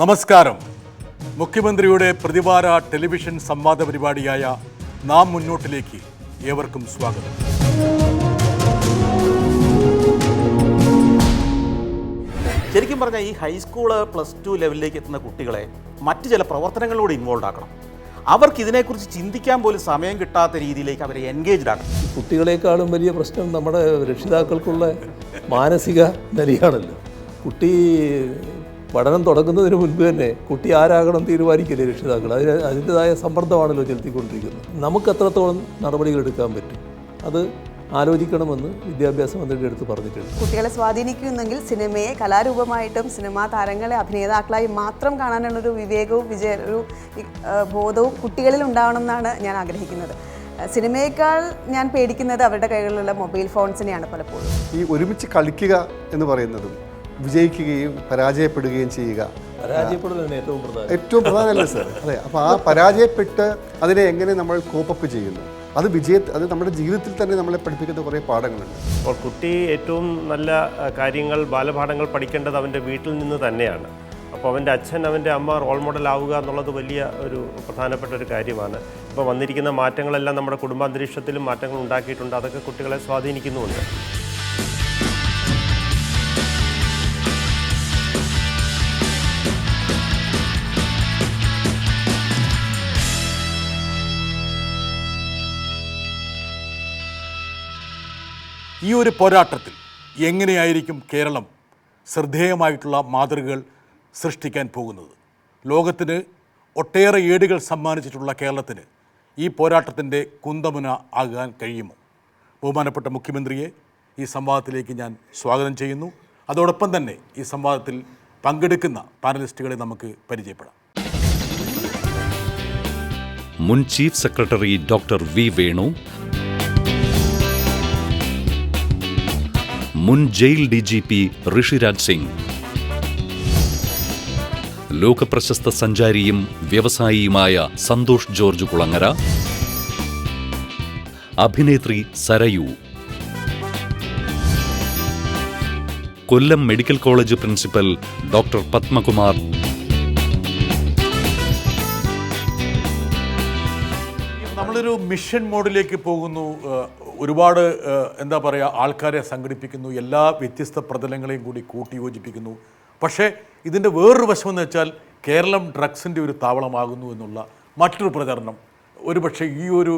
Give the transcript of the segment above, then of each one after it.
നമസ്കാരം. മുഖ്യമന്ത്രിയുടെ പ്രതിവാര ടെലിവിഷൻ സംവാദ പരിപാടിയായ നാം മുന്നോട്ടിലേക്ക് ഏവർക്കും സ്വാഗതം. ശരിക്കും പറഞ്ഞാൽ ഈ ഹൈസ്കൂൾ പ്ലസ് ടു ലെവലിലേക്ക് എത്തുന്ന കുട്ടികളെ മറ്റ് ചില പ്രവർത്തനങ്ങളിലൂടെ ഇൻവോൾവ് ആക്കണം. അവർക്ക് ഇതിനെക്കുറിച്ച് ചിന്തിക്കാൻ പോലും സമയം കിട്ടാത്ത രീതിയിലേക്ക് അവരെ എൻഗേജ്ഡ് ആക്കണം. കുട്ടികളെക്കാളും വലിയ പ്രശ്നം നമ്മുടെ രക്ഷിതാക്കൾക്കുള്ള മാനസിക നിലയാണല്ലോ. കുട്ടി പഠനം തുടങ്ങുന്നതിന് മുൻപ് തന്നെ കുട്ടി ആരാകണം തീരുമാനിക്കില്ലേ രക്ഷിതാക്കൾ? അതിന് അതിന്റെതായ സമ്മർദ്ദമാണല്ലോ ചെലുത്തിക്കൊണ്ടിരിക്കുന്നത്. നമുക്ക് എത്രത്തോളം നടപടികൾ എടുക്കാൻ പറ്റും? അത് ആലോചിക്കണമെന്ന് വിദ്യാഭ്യാസ മന്ത്രിയുടെ അടുത്ത് പറഞ്ഞിട്ടുണ്ട്. കുട്ടികളെ സ്വാധീനിക്കുന്നെങ്കിൽ സിനിമയെ കലാരൂപമായിട്ടും സിനിമാ താരങ്ങളെ അഭിനേതാക്കളായി മാത്രം കാണാനുള്ളൊരു വിവേകവും വിജയ ഒരു ബോധവും കുട്ടികളിൽ ഉണ്ടാവണമെന്നാണ് ഞാൻ ആഗ്രഹിക്കുന്നത്. സിനിമയേക്കാൾ ഞാൻ പേടിക്കുന്നത് അവരുടെ കൈകളിലുള്ള മൊബൈൽ ഫോൺസിനെയാണ് പലപ്പോഴും. ഈ ഒരുമിച്ച് കളിക്കുക എന്ന് പറയുന്നതും വിജയിക്കുകയും പരാജയപ്പെടുകയും ചെയ്യുക. പരാജയപ്പെടലാണ് ഏറ്റവും പ്രധാനം. ഏറ്റവും പ്രധാനമല്ലേ സാർ? അതെ. അപ്പോൾ ആ പരാജയപ്പെട്ട് അതിനെ എങ്ങനെ നമ്മൾ കോപ്പപ്പ് ചെയ്യുന്നു? അത് വിജയ അത് നമ്മുടെ ജീവിതത്തിൽ തന്നെ നമ്മളെ പഠിപ്പിക്കുന്ന കുറേ പാഠങ്ങളുണ്ട്. അപ്പോൾ കുട്ടി ഏറ്റവും നല്ല കാര്യങ്ങൾ ബാലപാഠങ്ങൾ പഠിക്കേണ്ടത് അവന്റെ വീട്ടിൽ നിന്ന് തന്നെയാണ്. അപ്പോൾ അവന്റെ അച്ഛൻ അവന്റെ അമ്മ റോൾ മോഡൽ ആവുക എന്നുള്ളത് വലിയ ഒരു പ്രധാനപ്പെട്ട ഒരു കാര്യമാണ്. ഇപ്പോൾ വന്നിരിക്കുന്ന മാറ്റങ്ങളെല്ലാം നമ്മുടെ കുടുംബാന്തരീക്ഷത്തിലും മാറ്റങ്ങൾ ഉണ്ടാക്കിയിട്ടുണ്ട്. അതൊക്കെ കുട്ടികളെ സ്വാധീനിക്കുന്നുമുണ്ട്. ഈ ഒരു പോരാട്ടത്തിൽ എങ്ങനെയായിരിക്കും കേരളം ശ്രദ്ധേയമായിട്ടുള്ള മാതൃകകൾ സൃഷ്ടിക്കാൻ പോകുന്നത്? ലോകത്തിന് ഒട്ടേറെ ഏടുകൾ സമ്മാനിച്ചിട്ടുള്ള കേരളത്തിന് ഈ പോരാട്ടത്തിന്റെ കുന്തമുന ആകാൻ കഴിയുമോ? ബഹുമാനപ്പെട്ട മുഖ്യമന്ത്രിയെ ഈ സംവാദത്തിലേക്ക് ഞാൻ സ്വാഗതം ചെയ്യുന്നു. അതോടൊപ്പം തന്നെ ഈ സംവാദത്തിൽ പങ്കെടുക്കുന്ന പാനലിസ്റ്റുകളെ നമുക്ക് പരിചയപ്പെടാം. മുൻ chief secretary doctor V Venu മുൻ jail D G P Rishiraj Singh. ലോകപ്രശസ്ത സഞ്ചാരിയും വ്യവസായിയുമായ സന്തോഷ് ജോർജ് കുളങ്ങര. അഭിനേത്രി Sarayu. Kollam medical college principal doctor Padmakumar. Mission മോഡിലേക്ക് പോകുന്നു. ഒരുപാട് എന്താ പറയുക ആൾക്കാരെ സംഘടിപ്പിക്കുന്നു. എല്ലാ വ്യത്യസ്ത പ്രതലങ്ങളെയും കൂടി കൂട്ടിയോജിപ്പിക്കുന്നു. പക്ഷേ ഇതിന്റെ വേറൊരു വശം എന്ന് വെച്ചാൽ കേരളം ഡ്രഗ്സിന്റെ ഒരു താവളമാകുന്നു എന്നുള്ള മറ്റൊരു പ്രചരണം. ഒരുപക്ഷെ ഈ ഒരു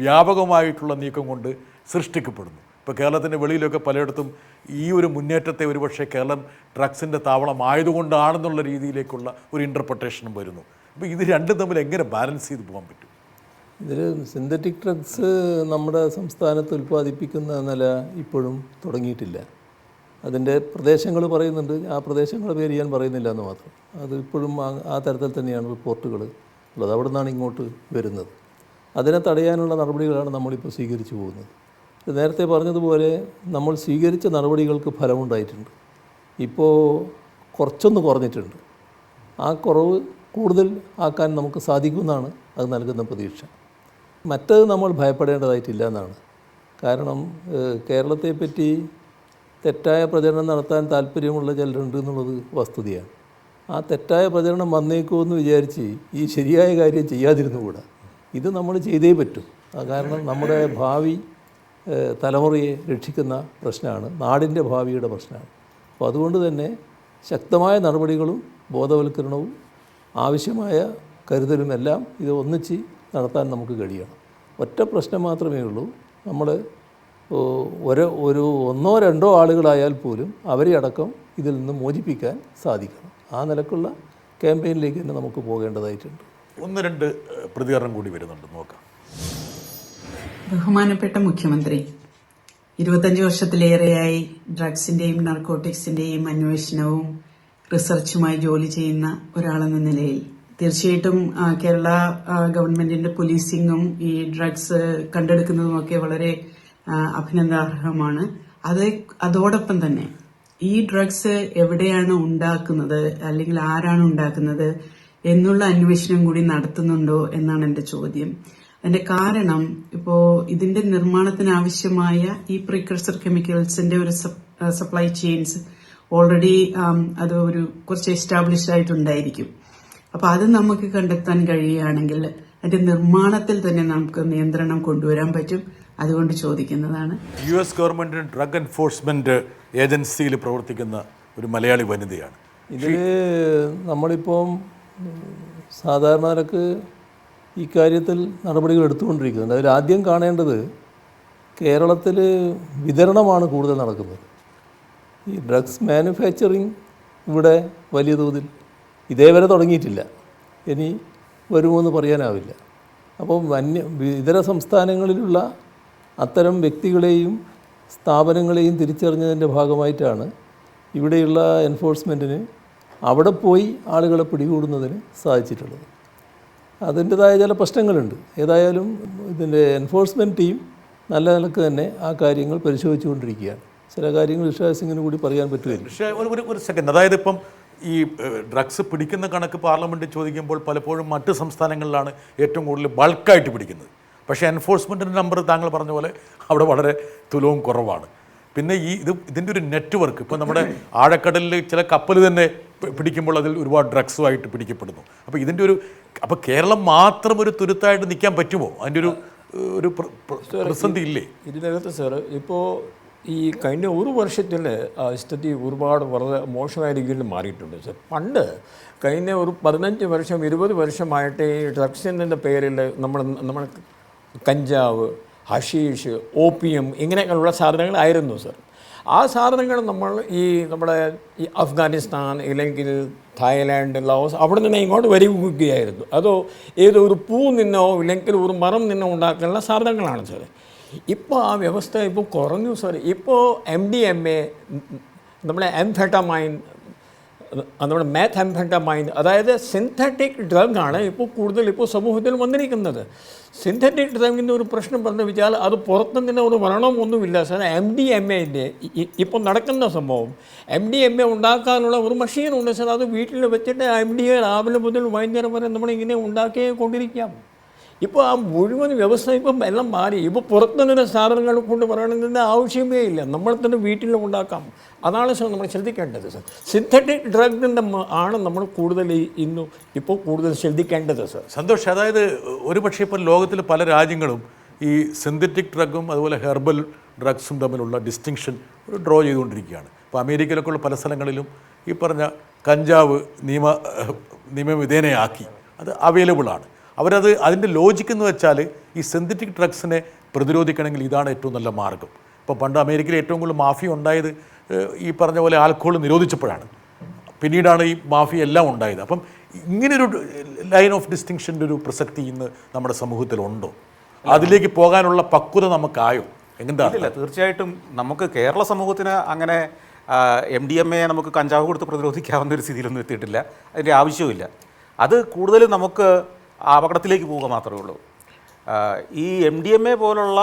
വ്യാപകമായിട്ടുള്ള നീക്കം കൊണ്ട് സൃഷ്ടിക്കപ്പെടുന്നു. ഇപ്പോൾ കേരളത്തിന്റെ വെളിയിലൊക്കെ പലയിടത്തും ഈ ഒരു മുന്നേറ്റത്തെ ഒരുപക്ഷെ കേരളം ഡ്രഗ്സിന്റെ താവളമായതുകൊണ്ടാണെന്നുള്ള രീതിയിലേക്കുള്ള ഒരു ഇന്റർപ്രട്ടേഷനും വരുന്നു. അപ്പോൾ ഇത് രണ്ടും തമ്മിൽ എങ്ങനെ ബാലൻസ് ചെയ്ത് പോകാൻ പറ്റും? ഇതിൽ സിന്തറ്റിക് ഡ്രഗ്സ് നമ്മുടെ സംസ്ഥാനത്ത് ഉൽപ്പാദിപ്പിക്കുന്ന നില ഇപ്പോഴും തുടങ്ങിയിട്ടില്ല. അതിന്റെ പ്രദേശങ്ങൾ പറയുന്നുണ്ട്. ആ പ്രദേശങ്ങളുടെ പേര് ഞാൻ പറയുന്നില്ല എന്ന് മാത്രം. അത് ഇപ്പോഴും ആ തരത്തിൽ തന്നെയാണ് റിപ്പോർട്ടുകൾ ഉള്ളത്. അവിടെ നിന്നാണ് ഇങ്ങോട്ട് വരുന്നത്. അതിനെ തടയാനുള്ള നടപടികളാണ് നമ്മളിപ്പോൾ സ്വീകരിച്ചു പോകുന്നത്. നേരത്തെ പറഞ്ഞതുപോലെ നമ്മൾ സ്വീകരിച്ച നടപടികൾക്ക് ഫലമുണ്ടായിട്ടുണ്ട്. ഇപ്പോൾ കുറച്ചൊന്ന് കുറഞ്ഞിട്ടുണ്ട്. ആ കുറവ് കൂടുതൽ ആക്കാൻ നമുക്ക് സാധിക്കുമെന്നാണ് അത് നൽകുന്ന പ്രതീക്ഷ. മറ്റത് നമ്മൾ ഭയപ്പെടേണ്ടതായിട്ടില്ല എന്നാണ്. കാരണം കേരളത്തെപ്പറ്റി തെറ്റായ പ്രചരണം നടത്താൻ താല്പര്യമുള്ള ചിലരുണ്ട് എന്നുള്ളത് വസ്തുതയാണ്. ആ തെറ്റായ പ്രചരണം വന്നേക്കുമെന്ന് വിചാരിച്ച് ഈ ശരിയായ കാര്യം ചെയ്യാതിരുന്നുകൂടാ. ഇത് നമ്മൾ ചെയ്തേ പറ്റൂ. ആ കാരണം നമ്മുടെ ഭാവി തലമുറയെ രക്ഷിക്കുന്ന പ്രശ്നമാണ്. നാടിന്റെ ഭാവിയുടെ പ്രശ്നമാണ്. അപ്പോൾ അതുകൊണ്ട് തന്നെ ശക്തമായ നടപടികളും ബോധവൽക്കരണവും ആവശ്യമായ കരുതലും എല്ലാം ഇത് ഒന്നിച്ച് നടത്താൻ നമുക്ക് കഴിയണം. ഒറ്റ പ്രശ്നം മാത്രമേ ഉള്ളൂ. നമ്മൾ ഒരു ഒരു ഒന്നോ രണ്ടോ ആളുകളായാൽ പോലും അവരെ അടക്കം ഇതിൽ നിന്ന് മോചിപ്പിക്കാൻ സാധിക്കണം. ആ നിലക്കുള്ള ക്യാമ്പയിനിലേക്ക് തന്നെ നമുക്ക് പോകേണ്ടതായിട്ടുണ്ട്. ഒന്ന് രണ്ട് പ്രതികരണം കൂടി വരുന്നുണ്ട്. നോക്കാം. ബഹുമാനപ്പെട്ട മുഖ്യമന്ത്രി ഇരുപത്തഞ്ച് വർഷത്തിലേറെയായി ഡ്രഗ്സിന്റെയും നർക്കോട്ടിക്സിന്റെയും അന്വേഷണവും റിസർച്ചുമായി ജോലി ചെയ്യുന്ന ഒരാളെന്ന നിലയിൽ തീർച്ചയായിട്ടും കേരള ഗവൺമെന്റിന്റെ പോലീസിങ്ങും ഈ ഡ്രഗ്സ് കണ്ടെടുക്കുന്നതുമൊക്കെ വളരെ അഭിനന്ദാർഹമാണ്. അത് അതോടൊപ്പം തന്നെ ഈ ഡ്രഗ്സ് എവിടെയാണ് ഉണ്ടാക്കുന്നത് അല്ലെങ്കിൽ ആരാണ് ഉണ്ടാക്കുന്നത് എന്നുള്ള അന്വേഷണം കൂടി നടത്തുന്നുണ്ടോ എന്നാണ് എന്റെ ചോദ്യം. അതിന്റെ കാരണം ഇപ്പോ ഇതിന്റെ നിർമ്മാണത്തിന് ആവശ്യമായ ഈ പ്രീകഴ്സർ കെമിക്കൽസിന്റെ ഒരു സപ്ലൈ ചെയിൻസ് ഓൾറെഡി അത് ഒരു കുറച്ച് എസ്റ്റാബ്ലിഷ് ആയിട്ടുണ്ടായിരിക്കും. അപ്പൊ അത് നമുക്ക് കണ്ടെത്താൻ കഴിയുകയാണെങ്കിൽ അതിന്റെ നിർമ്മാണത്തിൽ തന്നെ നമുക്ക് നിയന്ത്രണം കൊണ്ടുവരാൻ പറ്റും. അതുകൊണ്ട് ചോദിക്കുന്നതാണ്. U S government drug enforcement ഏജൻസിയിൽ പ്രവർത്തിക്കുന്ന ഒരു മലയാളി വനിതയാണ്. ഇതിൽ നമ്മളിപ്പം സാധാരണക്ക് ഈ കാര്യത്തിൽ നടപടികൾ എടുത്തുകൊണ്ടിരിക്കുന്നുണ്ട് അതിൽ ആദ്യം കാണേണ്ടത് കേരളത്തിൽ വിതരണമാണ് കൂടുതൽ നടക്കുന്നത്. ഈ ഡ്രഗ്സ് മാനുഫാക്ചറിങ് ഇവിടെ വലിയ തോതിൽ ഇതേവരെ തുടങ്ങിയിട്ടില്ല. ഇനി വരുമോ എന്ന് പറയാനാവില്ല. അപ്പോൾ വന്യ ഇതര സംസ്ഥാനങ്ങളിലുള്ള അത്തരം വ്യക്തികളെയും സ്ഥാപനങ്ങളെയും തിരിച്ചറിഞ്ഞതിന്റെ ഭാഗമായിട്ടാണ് ഇവിടെയുള്ള എൻഫോഴ്സ്മെന്റിന് അവിടെ പോയി ആളുകളെ പിടികൂടുന്നതിന് സാധിച്ചിട്ടുള്ളത്. അതിന്റെതായ ചില പ്രശ്നങ്ങളുണ്ട്. ഏതായാലും ഇതിന്റെ എൻഫോഴ്സ്മെന്റ് ടീം നല്ല നിലയ്ക്ക് തന്നെ ആ കാര്യങ്ങൾ പരിശോധിച്ചുകൊണ്ടിരിക്കുകയാണ്. ചില കാര്യങ്ങൾ സിംഗിന് കൂടി പറയാൻ ഒരു ഒരു ഒരു സെക്കൻഡ്. അതായത് ഇപ്പം ഈ ഡ്രഗ്സ് പിടിക്കുന്ന കണക്ക് പാർലമെന്റിൽ ചോദിക്കുമ്പോൾ പലപ്പോഴും മറ്റ് സംസ്ഥാനങ്ങളിലാണ് ഏറ്റവും കൂടുതൽ ബൾക്കായിട്ട് പിടിക്കുന്നത്. പക്ഷേ എൻഫോഴ്സ്മെന്റിന്റെ നമ്പർ താങ്കൾ പറഞ്ഞ പോലെ അവിടെ വളരെ തുലവും കുറവാണ്. പിന്നെ ഈ ഇത് ഇതിന്റെ ഒരു നെറ്റ്വർക്ക് ഇപ്പോൾ നമ്മുടെ ആഴക്കടലിൽ ചില കപ്പൽ തന്നെ പിടിക്കുമ്പോൾ അതിൽ ഒരുപാട് ഡ്രഗ്സുമായിട്ട് പിടിക്കപ്പെടുന്നു. അപ്പോൾ ഇതിന്റെ ഒരു അപ്പോൾ കേരളം മാത്രം ഒരു തുരുത്തായിട്ട് നിൽക്കാൻ പറ്റുമോ? അതിന്റെ ഒരു ഒരു പ്ര- പ്ര- പ്രതിസന്ധി ഇല്ലേ ഇതിനകത്ത് സാർ ഇപ്പോൾ ഈ കഴിഞ്ഞ ഒരു വർഷത്തിൽ സ്ഥിതി ഒരുപാട് വളരെ മോശമായ രീതിയിൽ മാറിയിട്ടുണ്ട്. സാർ പണ്ട് കഴിഞ്ഞ ഒരു പതിനഞ്ച് വർഷം ഇരുപത് വർഷമായിട്ട് ഈ ഡ്രഗ്സിന്റെ പേരിൽ നമ്മൾ നമ്മൾ കഞ്ചാവ് ഹഷീഷ് ഓപ്പിയം ഇങ്ങനെയൊക്കെയുള്ള സാധനങ്ങളായിരുന്നു സർ. ആ സാധനങ്ങൾ നമ്മൾ ഈ നമ്മുടെ ഈ അഫ്ഗാനിസ്ഥാൻ ഇല്ലെങ്കിൽ തായ്ലാൻഡ് ലാവോസ് അവിടെ നിന്ന് ഇങ്ങോട്ട് വരികയായിരുന്നു അതോ ഏതോ ഒരു പൂ നിന്നോ ഇല്ലെങ്കിൽ ഒരു മരം നിന്നോ ഉണ്ടാക്കാനുള്ള സാധനങ്ങളാണ് സാർ ഇപ്പോൾ ആ വ്യവസ്ഥ ഇപ്പോൾ കുറഞ്ഞു സാർ ഇപ്പോൾ എം ഡി എം എ നമ്മുടെ എംഫെട്ടമൈൻ നമ്മുടെ മാത്ത് ആംഫെറ്റമൈൻ അതായത് സിന്തറ്റിക് ഡ്രഗാണ് ഇപ്പോൾ കൂടുതൽ ഇപ്പോൾ സമൂഹത്തിൽ വന്നിരിക്കുന്നത്. സിന്തറ്റിക് ഡ്രഗിന്റെ ഒരു പ്രശ്നം പറഞ്ഞു വെച്ചാൽ അത് പുറത്തുനിന്ന് ഒരു മരണമൊന്നുമില്ല സാർ എം ഡി എം എന്റെ ഇപ്പോൾ നടക്കുന്ന സംഭവം. എം ഡി എം എ ഉണ്ടാക്കാനുള്ള ഒരു മെഷീനുണ്ട് സാർ അത് വീട്ടിൽ വെച്ചിട്ട് എം ഡി എ രാവിലെ മുതൽ വൈകുന്നേരം വരെ നമ്മളിങ്ങനെ ഉണ്ടാക്കിയേ കൊണ്ടിരിക്കാം ഇപ്പോൾ ആ മുഴുവൻ വ്യവസ്ഥ ഇപ്പം എല്ലാം മാറി. ഇപ്പോൾ പുറത്തുനിന്ന് സാധനങ്ങൾ കൊണ്ട് പറയണമെന്നതിന്റെ ആവശ്യമേ ഇല്ല. നമ്മൾ തന്നെ വീട്ടിൽ ഉണ്ടാക്കാം. അതാണ് സാർ നമ്മൾ ശ്രദ്ധിക്കേണ്ടത് സാർ. സിന്തറ്റിക് ഡ്രഗിന്റെ ആണ് നമ്മൾ കൂടുതൽ ഇന്നും ഇപ്പോൾ കൂടുതൽ ശ്രദ്ധിക്കേണ്ടത് സാർ. സന്തോഷ്. അതായത് ഒരു പക്ഷേ ഇപ്പോൾ ലോകത്തിൽ പല രാജ്യങ്ങളും ഈ സിന്തറ്റിക് ഡ്രഗും അതുപോലെ ഹെർബൽ ഡ്രഗ്സും തമ്മിലുള്ള ഡിസ്റ്റിങ്ഷൻ ഡ്രോ ചെയ്തുകൊണ്ടിരിക്കുകയാണ്. ഇപ്പോൾ അമേരിക്കയിലൊക്കെ ഉള്ള പല സ്ഥലങ്ങളിലും ഈ പറഞ്ഞ കഞ്ചാവ് നിയമ നിയമവിധേനയാക്കി. അത് അവൈലബിൾ ആണ്. അവരത് അതിന്റെ ലോജിക്ക് എന്ന് വെച്ചാൽ ഈ സിന്തറ്റിക് ഡ്രഗ്സിനെ പ്രതിരോധിക്കണമെങ്കിൽ ഇതാണ് ഏറ്റവും നല്ല മാർഗം. ഇപ്പോൾ പണ്ട് അമേരിക്കയിൽ ഏറ്റവും കൂടുതൽ മാഫിയ ഉണ്ടായത് ഈ പറഞ്ഞ പോലെ ആൽക്കഹോൾ നിരോധിച്ചപ്പോഴാണ്. പിന്നീടാണ് ഈ മാഫിയ എല്ലാം ഉണ്ടായത്. അപ്പം ഇങ്ങനൊരു ലൈൻ ഓഫ് ഡിസ്റ്റിങ്ഷന്റെ ഒരു പ്രസക്തി ഇന്ന് നമ്മുടെ സമൂഹത്തിലുണ്ടോ? അതിലേക്ക് പോകാനുള്ള പക്വത നമുക്കായോ? ഇല്ല തീർച്ചയായിട്ടും നമുക്ക് കേരള സമൂഹത്തിന് അങ്ങനെ എം ഡി എം എ നമുക്ക് കഞ്ചാവ് കൊടുത്ത് പ്രതിരോധിക്കാവുന്ന ഒരു സ്ഥിതിയിലൊന്നും എത്തിയിട്ടില്ല. അതിന്റെ ആവശ്യവുമില്ല. അത് കൂടുതലും നമുക്ക് അപകടത്തിലേക്ക് പോവുക മാത്രമേ ഉള്ളൂ. ഈ എം ഡി എം എ പോലുള്ള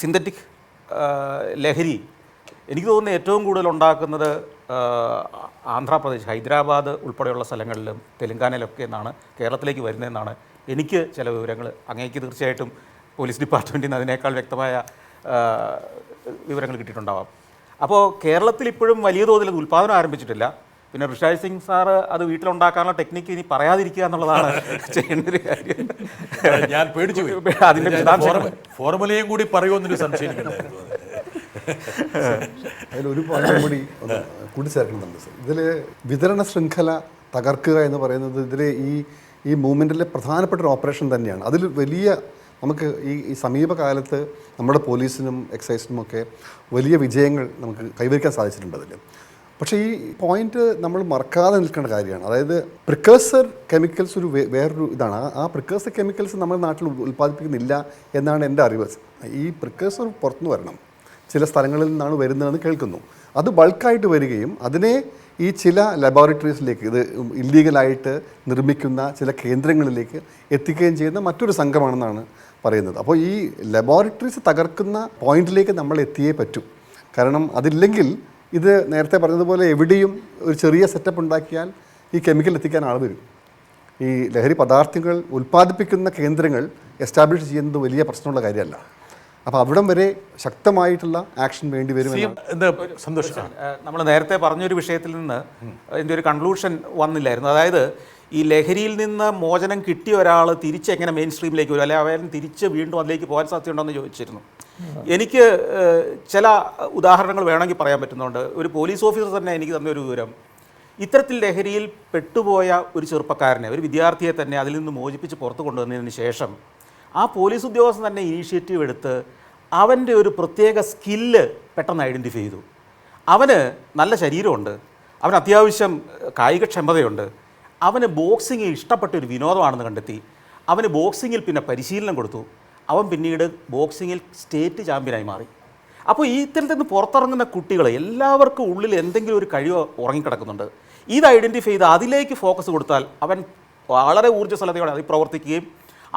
സിന്തറ്റിക് ലഹരി എനിക്ക് തോന്നുന്നു ഏറ്റവും കൂടുതൽ ഉണ്ടാക്കുന്നത് ആന്ധ്രാപ്രദേശ് ഹൈദരാബാദ് ഉൾപ്പെടെയുള്ള സ്ഥലങ്ങളിലും തെലുങ്കാനയിലൊക്കെ എന്നാണ് കേരളത്തിലേക്ക് വരുന്നതെന്നാണ് എനിക്ക് ചില വിവരങ്ങൾ അങ്ങേക്ക് തീർച്ചയായിട്ടും പോലീസ് ഡിപ്പാർട്ട്മെന്റിൽ നിന്ന് അതിനേക്കാൾ വ്യക്തമായ വിവരങ്ങൾ കിട്ടിയിട്ടുണ്ടാവാം. അപ്പോൾ കേരളത്തിൽ ഇപ്പോഴും വലിയ തോതിൽ ഉത്പാദനം ആരംഭിച്ചിട്ടില്ല. പിന്നെ ഋഷായ് സിംഗ് സാറ് അത് വീട്ടിലുണ്ടാക്കാനുള്ള ടെക്നിക്ക് ഇനി പറയാതിരിക്കുക എന്നുള്ളതാണ് ചെയ്യേണ്ട ഒരു കാര്യം. ഞാൻ പേടിച്ചു ഞാൻ ഫോർമുലയും കൂടി പറയുമെന്നൊരു സംശയം അതിലൊരു പോയിന്റ് കൂടി ഒന്ന് കൂട്ടിച്ചേർക്കുന്നുണ്ട് സർ. ഇതിൽ വിതരണ ശൃംഖല തകർക്കുക എന്ന് പറയുന്നത് ഇതിൽ ഈ ഈ മൂവ്മെന്റിലെ പ്രധാനപ്പെട്ട ഒരു ഓപ്പറേഷൻ തന്നെയാണ്. അതിൽ വലിയ നമുക്ക് ഈ ഈ സമീപകാലത്ത് നമ്മുടെ പോലീസിനും എക്സൈസിനും ഒക്കെ വലിയ വിജയങ്ങൾ നമുക്ക് കൈവരിക്കാൻ സാധിച്ചിട്ടുണ്ട് അതിൽ പക്ഷേ ഈ പോയിന്റ് നമ്മൾ മറക്കാതെ നിൽക്കേണ്ട കാര്യമാണ്. അതായത് പ്രിക്കേഴ്സർ കെമിക്കൽസ് ഒരു വേറൊരു ഇതാണ്. ആ- പ്രിക്കേഴ്സർ കെമിക്കൽസ് നമ്മുടെ നാട്ടിൽ ഉൽപ്പാദിപ്പിക്കുന്നില്ല എന്നാണ് എന്റെ അറിവ്. ഈ പ്രിക്കേഴ്സർ പുറത്തുനിന്ന് വരണം. ചില സ്ഥലങ്ങളിൽ നിന്നാണ് വരുന്നതെന്ന് കേൾക്കുന്നു. അത് ബൾക്കായിട്ട് വരികയും അതിനെ ഈ ചില ലബോറട്ടറീസിലേക്ക് ഇത് ഇല്ലീഗലായിട്ട് നിർമ്മിക്കുന്ന ചില കേന്ദ്രങ്ങളിലേക്ക് എത്തിക്കുകയും ചെയ്യുന്ന മറ്റൊരു സംഘമാണെന്നാണ് പറയുന്നത്. അപ്പോൾ ഈ ലബോറട്ടറീസ് തകർക്കുന്ന പോയിന്റിലേക്ക് നമ്മൾ എത്തിയേ പറ്റൂ. കാരണം അതില്ലെങ്കിൽ ഇത് നേരത്തെ പറഞ്ഞതുപോലെ എവിടെയും ഒരു ചെറിയ സെറ്റപ്പ് ഉണ്ടാക്കിയാൽ ഈ കെമിക്കൽ എത്തിക്കാൻ ആൾ വരും. ഈ ലഹരി പദാർത്ഥങ്ങൾ ഉൽപ്പാദിപ്പിക്കുന്ന കേന്ദ്രങ്ങൾ എസ്റ്റാബ്ലിഷ് ചെയ്യുന്നത് വലിയ പ്രശ്നമുള്ള കാര്യമല്ല. അപ്പോൾ അവിടം വരെ ശക്തമായിട്ടുള്ള ആക്ഷൻ വേണ്ടി വരും സന്തോഷം? നമ്മൾ നേരത്തെ പറഞ്ഞൊരു വിഷയത്തിൽ നിന്ന് ഇതിന്റെ ഒരു കൺക്ലൂഷൻ വന്നില്ലായിരുന്നു. അതായത് ഈ ലഹരിയിൽ നിന്ന് മോചനം കിട്ടിയ ഒരാൾ തിരിച്ച് എങ്ങനെ മെയിൻ സ്ട്രീമിലേക്ക് വരും? അല്ലെങ്കിൽ അവൻ തിരിച്ച് വീണ്ടും അതിലേക്ക് പോകാൻ സാധ്യതയുണ്ടോ എന്ന് ചോദിച്ചിരുന്നു. എനിക്ക് ചില ഉദാഹരണങ്ങൾ വേണമെങ്കിൽ പറയാൻ പറ്റുന്നുണ്ട്. ഒരു പോലീസ് ഓഫീസർ തന്നെ എനിക്ക് തന്ന ഒരു വിവരം. ഇത്തരത്തിൽ ലഹരിയിൽ പെട്ടുപോയ ഒരു ചെറുപ്പക്കാരനെ ഒരു വിദ്യാർത്ഥിയെ തന്നെ അതിൽ നിന്ന് മോചിപ്പിച്ച് പുറത്തു കൊണ്ടുവന്നതിന് ശേഷം ആ പോലീസ് ഉദ്യോഗസ്ഥൻ തന്നെ ഇനീഷ്യേറ്റീവ് എടുത്ത് അവന്റെ ഒരു പ്രത്യേക സ്കില്ല് പെട്ടെന്ന് ഐഡന്റിഫൈ ചെയ്തു. അവന് നല്ല ശരീരമുണ്ട്. അവന് അത്യാവശ്യം കായികക്ഷമതയുണ്ട് അവന് ബോക്സിങ് ഇഷ്ടപ്പെട്ട ഒരു വിനോദമാണെന്ന് കണ്ടെത്തി. അവന് ബോക്സിങ്ങിൽ പിന്നെ പരിശീലനം കൊടുത്തു. അവൻ പിന്നീട് ബോക്സിങ്ങിൽ സ്റ്റേറ്റ് ചാമ്പ്യനായി മാറി. അപ്പോൾ ഈ ഇത്തരത്തിൽ നിന്ന് പുറത്തിറങ്ങുന്ന കുട്ടികൾ എല്ലാവർക്കും ഉള്ളിൽ എന്തെങ്കിലും ഒരു കഴിവ് ഉറങ്ങിക്കിടക്കുന്നുണ്ട്. ഇത് ഐഡന്റിഫൈ ചെയ്ത് അതിലേക്ക് ഫോക്കസ് കൊടുത്താൽ അവൻ വളരെ ഊർജസ്വലതയോടെ അതിൽ പ്രവർത്തിക്കുകയും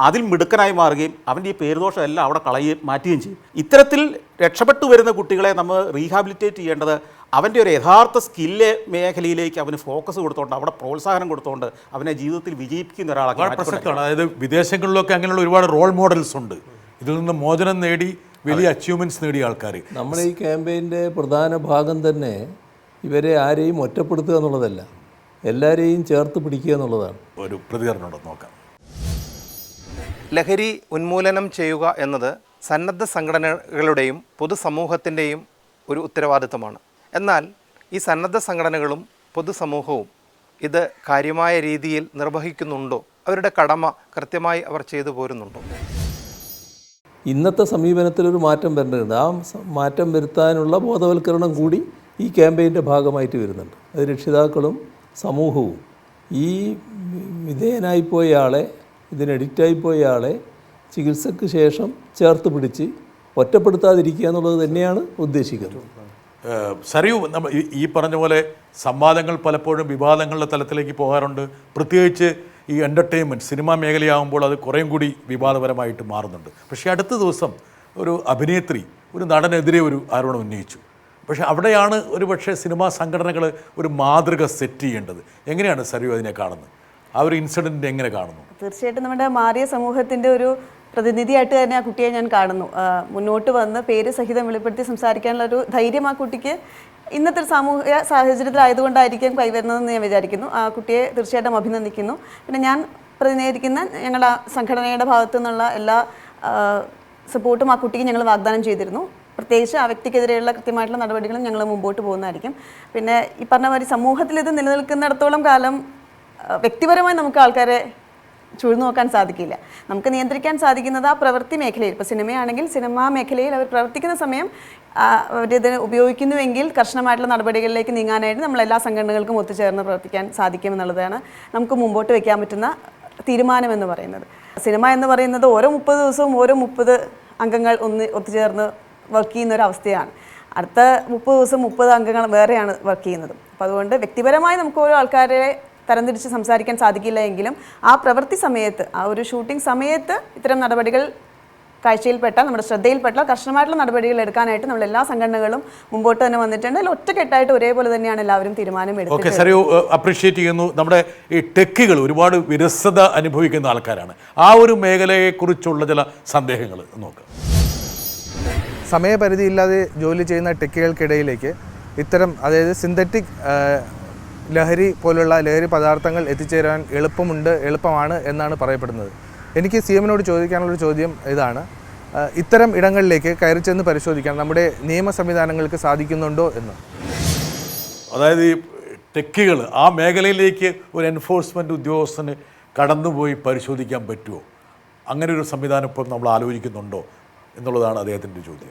അതിൽ മിടുക്കനായി മാറുകയും അവന്റെ ഈ പേരുദോഷം എല്ലാം അവിടെ കളയുകയും മാറ്റുകയും ചെയ്യും. ഇത്തരത്തിൽ രക്ഷപ്പെട്ടു വരുന്ന കുട്ടികളെ നമ്മൾ റീഹാബിലിറ്റേറ്റ് ചെയ്യേണ്ടത് അവന്റെ ഒരു യഥാർത്ഥ സ്കില്ല് മേഖലയിലേക്ക് അവന് ഫോക്കസ് കൊടുത്തുകൊണ്ട് അവിടെ പ്രോത്സാഹനം കൊടുത്തുകൊണ്ട് അവനെ ജീവിതത്തിൽ വിജയിപ്പിക്കുന്ന ഒരാളാണ് അതായത് വിദേശങ്ങളിലൊക്കെ അങ്ങനെയുള്ള ഒരുപാട് റോൾ മോഡൽസ് ഉണ്ട്. ഇതിൽ നിന്ന് മോചനം നേടി വലിയ അച്ചീവ്മെന്റ്സ് നേടിയ ആൾക്കാർ നമ്മൾ ഈ ക്യാമ്പയിന്റെ പ്രധാന ഭാഗം തന്നെ ഇവരെ ആരെയും ഒറ്റപ്പെടുത്തുക എന്നുള്ളതല്ല എല്ലാവരെയും ചേർത്ത് പിടിക്കുക എന്നുള്ളതാണ്. ഒരു പ്രതികരണം നോക്കാം. ലഹരി ഉന്മൂലനം ചെയ്യുക എന്നത് സന്നദ്ധ സംഘടനകളുടെയും പൊതുസമൂഹത്തിന്റെയും ഒരു ഉത്തരവാദിത്തമാണ് എന്നാൽ ഈ സന്നദ്ധ സംഘടനകളും പൊതുസമൂഹവും ഇത് കാര്യമായ രീതിയിൽ നിർവഹിക്കുന്നുണ്ടോ? അവരുടെ കടമ കൃത്യമായി അവർ ചെയ്തു പോരുന്നുണ്ടോ? ഇന്നത്തെ സമീപനത്തിലൊരു മാറ്റം വരേണ്ടതുണ്ട്. ആ മാറ്റം വരുത്താനുള്ള ബോധവൽക്കരണം കൂടി ഈ ക്യാമ്പയിന്റെ ഭാഗമായിട്ട് വരുന്നുണ്ട്. അത് രക്ഷിതാക്കളും സമൂഹവും ഈ വിധേയനായിപ്പോയ ആളെ ഇതിന് അഡിക്റ്റായിപ്പോയ ആളെ ചികിത്സയ്ക്ക് ശേഷം ചേർത്ത് പിടിച്ച് ഒറ്റപ്പെടുത്താതിരിക്കുക എന്നുള്ളത് തന്നെയാണ് ഉദ്ദേശിക്കുന്നത്. സറിയു നമ്മൾ നമ്മ ഈ- ഈ പറഞ്ഞ പോലെ സംവാദങ്ങൾ പലപ്പോഴും വിവാദങ്ങളുടെ തലത്തിലേക്ക് പോകാറുണ്ട്. പ്രത്യേകിച്ച് ഈ എന്റർടൈൻമെന്റ് സിനിമാ മേഖലയാകുമ്പോൾ അത് കുറേയും കൂടി വിവാദപരമായിട്ട് മാറുന്നുണ്ട്. പക്ഷേ അടുത്ത ദിവസം ഒരു അഭിനേത്രി ഒരു നടനെതിരെ ഒരു ആരോപണം ഉന്നയിച്ചു. പക്ഷേ അവിടെയാണ് ഒരു പക്ഷേ സിനിമാ സംഘടനകൾ ഒരു മാതൃക സെറ്റ് ചെയ്യേണ്ടത്. എങ്ങനെയാണ് സറിയു അതിനെ കാണുന്നത്? ആ ഒരു ഇൻസിഡന്റ് എങ്ങനെ കാണുന്നു? തീർച്ചയായിട്ടും നമ്മുടെ മാറിയ സമൂഹത്തിന്റെ ഒരു പ്രതിനിധിയായിട്ട് തന്നെ ആ കുട്ടിയെ ഞാൻ കാണുന്നു. മുന്നോട്ട് വന്ന് പേര് സഹിതം വെളിപ്പെടുത്തി സംസാരിക്കാനുള്ള ഒരു ധൈര്യം ആ കുട്ടിക്ക് ഇന്നത്തെ ഒരു സാമൂഹിക സാഹചര്യത്തിലായതുകൊണ്ടായിരിക്കും കൈവരുന്നതെന്ന് ഞാൻ വിചാരിക്കുന്നു. ആ കുട്ടിയെ തീർച്ചയായിട്ടും അഭിനന്ദിക്കുന്നു. പിന്നെ ഞാൻ പ്രതിനിധീകരിക്കുന്ന ഞങ്ങളുടെ സംഘടനയുടെ ഭാഗത്തു നിന്നുള്ള എല്ലാ സപ്പോർട്ടും ആ കുട്ടിക്ക് ഞങ്ങൾ വാഗ്ദാനം ചെയ്തിരുന്നു. പ്രത്യേകിച്ച് ആ വ്യക്തിക്കെതിരെയുള്ള കൃത്യമായിട്ടുള്ള നടപടികളും ഞങ്ങൾ മുമ്പോട്ട് പോകുന്നതായിരിക്കും. പിന്നെ ഈ പറഞ്ഞ മാതിരി സമൂഹത്തിൽ ഇത് നിലനിൽക്കുന്നിടത്തോളം കാലം വ്യക്തിപരമായി നമുക്ക് ആൾക്കാരെ ചുഴന്നു നോക്കാൻ സാധിക്കില്ല. നമുക്ക് നിയന്ത്രിക്കാൻ സാധിക്കുന്നത് ആ പ്രവൃത്തി മേഖലയിൽ. ഇപ്പോൾ സിനിമയാണെങ്കിൽ സിനിമാ മേഖലയിൽ അവർ പ്രവർത്തിക്കുന്ന സമയം അവർ അവരിത് ഉപയോഗിക്കുന്നുവെങ്കിൽ കർശനമായിട്ടുള്ള നടപടികളിലേക്ക് നീങ്ങാനായിട്ട് നമ്മൾ എല്ലാ സംഘടനകൾക്കും ഒത്തുചേർന്ന് പ്രവർത്തിക്കാൻ സാധിക്കുമെന്നുള്ളതാണ് നമുക്ക് മുമ്പോട്ട് വയ്ക്കാൻ പറ്റുന്ന തീരുമാനം എന്ന് പറയുന്നത്. സിനിമ എന്ന് പറയുന്നത് ഓരോ മുപ്പത് ദിവസവും ഓരോ മുപ്പത് അംഗങ്ങൾ ഒന്ന് ഒത്തുചേർന്ന് വർക്ക് ചെയ്യുന്ന ഒരു അവസ്ഥയാണ്. അടുത്ത മുപ്പത് ദിവസം മുപ്പത് അംഗങ്ങൾ വേറെയാണ് വർക്ക് ചെയ്യുന്നത്. അപ്പോൾ അതുകൊണ്ട് വ്യക്തിപരമായി നമുക്ക് ഓരോ ആൾക്കാരെ തരംതിരിച്ച് സംസാരിക്കാൻ സാധിക്കില്ല എങ്കിലും ആ പ്രവൃത്തി സമയത്ത് ആ ഒരു ഷൂട്ടിംഗ് സമയത്ത് ഇത്തരം നടപടികൾ കാഴ്ചയിൽപ്പെട്ട നമ്മുടെ ശ്രദ്ധയിൽപ്പെട്ട കർശനമായിട്ടുള്ള നടപടികൾ എടുക്കാനായിട്ട് നമ്മൾ എല്ലാ സംഘടനകളും മുമ്പോട്ട് തന്നെ വന്നിട്ടുണ്ട്. അതിൽ ഒറ്റക്കെട്ടായിട്ട് ഒരേപോലെ തന്നെയാണ് എല്ലാവരും തീരുമാനം ഓക്കെ എടുത്തിട്ടുള്ളത് അപ്രീഷിയേറ്റ് ചെയ്യുന്നു. നമ്മുടെ ഈ ടെക്കുകൾ ഒരുപാട് വിരസത അനുഭവിക്കുന്ന ആൾക്കാരാണ്. ആ ഒരു മേഖലയെക്കുറിച്ചുള്ള ചില സന്ദേഹങ്ങൾ നോക്കാം. സമയപരിധിയില്ലാതെ ജോലി ചെയ്യുന്ന ടെക്കുകൾക്കിടയിലേക്ക് ഇത്തരം അതായത് സിന്തറ്റിക് ലഹരി പോലുള്ള ലഹരി പദാർത്ഥങ്ങൾ എത്തിച്ചേരാൻ എളുപ്പമുണ്ട് എളുപ്പമാണ് എന്നാണ് പറയപ്പെടുന്നത്. എനിക്ക് സി എമ്മിനോട് ചോദിക്കാനുള്ളൊരു ചോദ്യം ഇതാണ്. ഇത്തരം ഇടങ്ങളിലേക്ക് കയറി ചെന്ന് പരിശോധിക്കാൻ നമ്മുടെ നിയമ സംവിധാനങ്ങൾക്ക് സാധിക്കുന്നുണ്ടോ എന്ന്? അതായത് ഈ ടെക്കുകൾ ആ മേഖലയിലേക്ക് ഒരു എൻഫോഴ്സ്മെന്റ് ഉദ്യോഗസ്ഥന് കടന്നുപോയി പരിശോധിക്കാൻ പറ്റുമോ? അങ്ങനെ ഒരു സംവിധാനം ഇപ്പം നമ്മൾ ആലോചിക്കുന്നുണ്ടോ എന്നുള്ളതാണ് അദ്ദേഹത്തിന്റെ ചോദ്യം.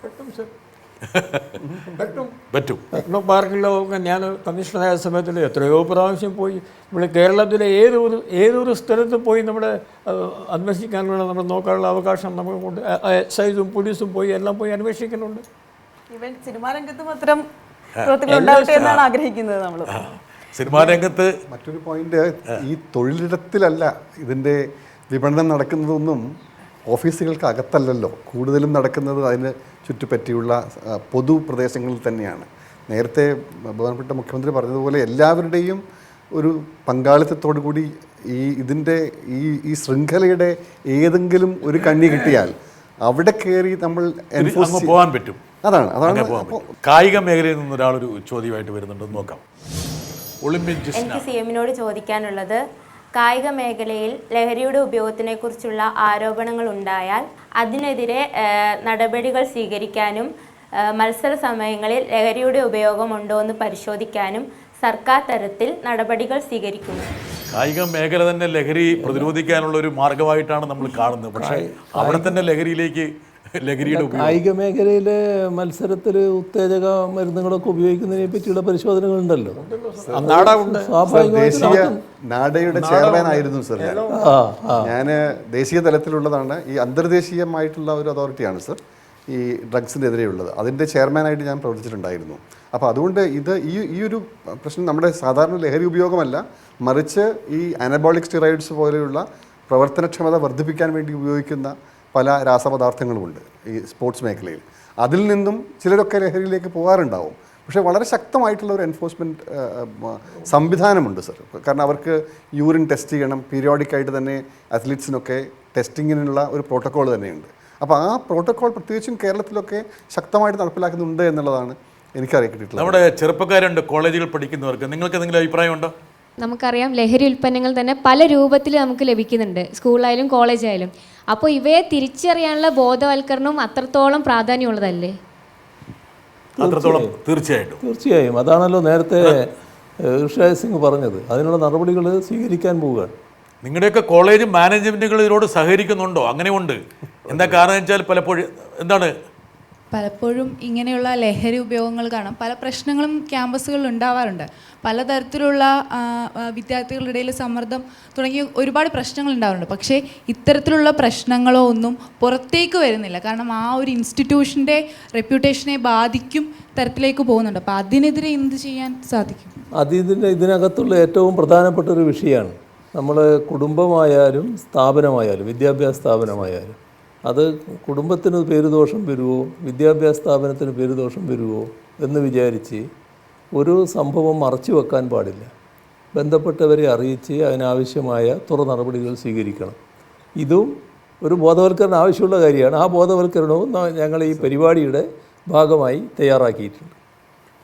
പറ്റും. ടെക്നോ പാർക്കിലൊക്കെ ഞാൻ കമ്മീഷണറായ സമയത്തിൽ എത്രയോ പ്രാവശ്യം പോയി. നമ്മൾ കേരളത്തിലെ ഏതൊരു ഏതൊരു സ്ഥലത്ത് പോയി നമ്മുടെ അന്വേഷിക്കാനുള്ള നമ്മൾ നോക്കാനുള്ള അവകാശം നമുക്ക് കൊണ്ട് എക്സൈസും പോലീസും പോയി എല്ലാം പോയി അന്വേഷിക്കുന്നുണ്ട്. ഇവൻ സിനിമാ രംഗത്തും അത്തരം പ്രവൃത്തികൾ എന്നാണ് ആഗ്രഹിക്കുന്നത് നമ്മൾ സിനിമാ രംഗത്ത് മറ്റൊരു പോയിന്റ് ഈ തൊഴിലിടത്തിലല്ല ഇതിന്റെ വിപണനം നടക്കുന്നതൊന്നും ഓഫീസുകൾക്ക് അകത്തല്ലല്ലോ കൂടുതലും നടക്കുന്നത് അതിന് ചുറ്റുപറ്റിയുള്ള പൊതു പൊതുപ്രദേശങ്ങളിൽ തന്നെയാണ്. നേരത്തെ ബഹുമാനപ്പെട്ട മുഖ്യമന്ത്രി പറഞ്ഞതുപോലെ എല്ലാവരുടെയും ഒരു പങ്കാളിത്തത്തോടു കൂടി ഈ ഇതിന്റെ ഈ ഈ ശൃംഖലയുടെ ഏതെങ്കിലും ഒരു കണ്ണി കിട്ടിയാൽ അവിടെ കയറി നമ്മൾ പോകാൻ പറ്റും. അതാണ് അതാണ് കായിക മേഖലയിൽ നിന്ന് ഒരാളൊരു ചോദ്യമായിട്ട് വരുന്നുണ്ടെന്ന് നോക്കാം. ഒളിമ്പിക് എനിക്ക് സി എമ്മിനോട് ചോദിക്കാനുള്ളത് കായിക മേഖലയിൽ ലഹരിയുടെ ഉപയോഗത്തിനെ കുറിച്ചുള്ള ആരോപണങ്ങൾ ഉണ്ടായാൽ അതിനെതിരെ നടപടികൾ സ്വീകരിക്കാനും മത്സര സമയങ്ങളിൽ ലഹരിയുടെ ഉപയോഗം ഉണ്ടോ എന്ന് പരിശോധിക്കാനും സർക്കാർ തരത്തിൽ നടപടികൾ സ്വീകരിക്കുന്നു. കായിക മേഖല തന്നെ ലഹരി പ്രതിരോധിക്കാനുള്ള ഒരു മാർഗമായിട്ടാണ് നമ്മൾ കാണുന്നത്. പക്ഷേ അവിടെ തന്നെ ലഹരിയിലേക്ക് ലഹരിയുടെ കായിക മേഖലയിലെ മത്സരത്തിൽ ഉത്തേജക മരുന്നുകളൊക്കെ ഉപയോഗിക്കുന്നതിനെ പറ്റിയുള്ള പരിശോധനകളുണ്ടല്ലോ. ഉണ്ടല്ലോ ദേശീയ നാഡയുടെ ചെയർമാൻ ആയിരുന്നു സർ ഞാൻ. ദേശീയ തലത്തിലുള്ളതാണ്. ഈ അന്തർദേശീയമായിട്ടുള്ള ഒരു അതോറിറ്റിയാണ് സർ ഈ ഡ്രഗ്സിനെതിരെയുള്ളത്. അതിന്റെ ചെയർമാനായിട്ട് ഞാൻ പ്രവർത്തിച്ചിട്ടുണ്ടായിരുന്നു. അപ്പോൾ അതുകൊണ്ട് ഇത് ഈ ഈ ഒരു പ്രശ്നം നമ്മുടെ സാധാരണ ലഹരി ഉപയോഗമല്ല. മറിച്ച് ഈ അനബോളിക് സ്റ്റിറോയിഡ്സ് പോലെയുള്ള പ്രവർത്തനക്ഷമത വർദ്ധിപ്പിക്കാൻ വേണ്ടി ഉപയോഗിക്കുന്ന പല രാസപദാർത്ഥങ്ങളുമുണ്ട് ഈ സ്പോർട്സ് മേഖലയിൽ. അതിൽ നിന്നും ചിലരൊക്കെ ലഹരിയിലേക്ക് പോകാറുണ്ടാവും. പക്ഷേ വളരെ ശക്തമായിട്ടുള്ള ഒരു എൻഫോഴ്സ്മെന്റ് സംവിധാനമുണ്ട് സർ. കാരണം അവർക്ക് യൂറിൻ ടെസ്റ്റ് ചെയ്യണം പീരിയോഡിക്കായിട്ട് തന്നെ അത്ലറ്റ്സിനൊക്കെ ടെസ്റ്റിങ്ങിനുള്ള ഒരു പ്രോട്ടോക്കോൾ തന്നെയുണ്ട്. അപ്പോൾ ആ പ്രോട്ടോക്കോൾ പ്രത്യേകിച്ചും കേരളത്തിലൊക്കെ ശക്തമായിട്ട് നടപ്പിലാക്കുന്നുണ്ട് എന്നുള്ളതാണ് എനിക്കറിയാൻ കിട്ടിയിട്ടുള്ളത്. നമ്മുടെ ചെറുപ്പക്കാരുണ്ട് കോളേജുകൾ പഠിക്കുന്നവർക്ക്. നിങ്ങൾക്ക് എന്തെങ്കിലും അഭിപ്രായമുണ്ടോ? നമുക്കറിയാം ലഹരി ഉൽപ്പന്നങ്ങൾ തന്നെ പല രൂപത്തിൽ നമുക്ക് ലഭിക്കുന്നുണ്ട്. സ്കൂളായാലും കോളേജായാലും അപ്പോൾ ഇവയെ തിരിച്ചറിയാനുള്ള ബോധവൽക്കരണവും അത്രത്തോളം പ്രാധാന്യമുള്ളതല്ലേ? അത്രത്തോളം തീർച്ചയായിട്ടും. തീർച്ചയായും. അതാണല്ലോ നേരത്തെ ഋഷിരാജ് സിംഗ് പറഞ്ഞത്. അതിനുള്ള നടപടികൾ സ്വീകരിക്കാൻ പോവുകയാണ് നിങ്ങളുടെയൊക്കെ കോളേജ് മാനേജ്മെന്റുകൾ ഇതിനോട് സഹകരിക്കുന്നുണ്ടോ? അങ്ങനെയുണ്ട്. എന്താ കാരണം വെച്ചാൽ പലപ്പോഴും എന്താണ്? പലപ്പോഴും ഇങ്ങനെയുള്ള ലഹരി ഉപയോഗങ്ങൾ കാണാം. പല പ്രശ്നങ്ങളും ക്യാമ്പസുകളിൽ ഉണ്ടാവാറുണ്ട്. പലതരത്തിലുള്ള വിദ്യാർത്ഥികളുടെ ഇടയിൽ സമ്മർദ്ദം തുടങ്ങിയ ഒരുപാട് പ്രശ്നങ്ങൾ ഉണ്ടാവാറുണ്ട്. പക്ഷേ ഇത്തരത്തിലുള്ള പ്രശ്നങ്ങളോ ഒന്നും പുറത്തേക്ക് വരുന്നില്ല. കാരണം ആ ഒരു ഇൻസ്റ്റിറ്റ്യൂഷന്റെ റെപ്യൂട്ടേഷനെ ബാധിക്കും തരത്തിലേക്ക് പോകുന്നുണ്ട്. അപ്പോൾ അതിനെതിരെ എന്ത് ചെയ്യാൻ സാധിക്കും? അത് ഇതിന്റെ ഇതിനകത്തുള്ള ഏറ്റവും പ്രധാനപ്പെട്ട ഒരു വിഷയമാണ് നമ്മൾ കുടുംബമായാലും സ്ഥാപനമായാലും വിദ്യാഭ്യാസ സ്ഥാപനമായാലും അത് കുടുംബത്തിന് പേരുദോഷം വരുമോ വിദ്യാഭ്യാസ സ്ഥാപനത്തിന് പേരുദോഷം വരുമോ എന്ന് വിചാരിച്ച് ഒരു സംഭവം മറച്ചു വെക്കാൻ പാടില്ല. ബന്ധപ്പെട്ടവരെ അറിയിച്ച് അതിനാവശ്യമായ തുറ നടപടികൾ സ്വീകരിക്കണം. ഇതും ഒരു ബോധവൽക്കരണം ആവശ്യമുള്ള കാര്യമാണ്. ആ ബോധവൽക്കരണവും ഞങ്ങൾ ഈ പരിപാടിയുടെ ഭാഗമായി തയ്യാറാക്കിയിട്ടുണ്ട്.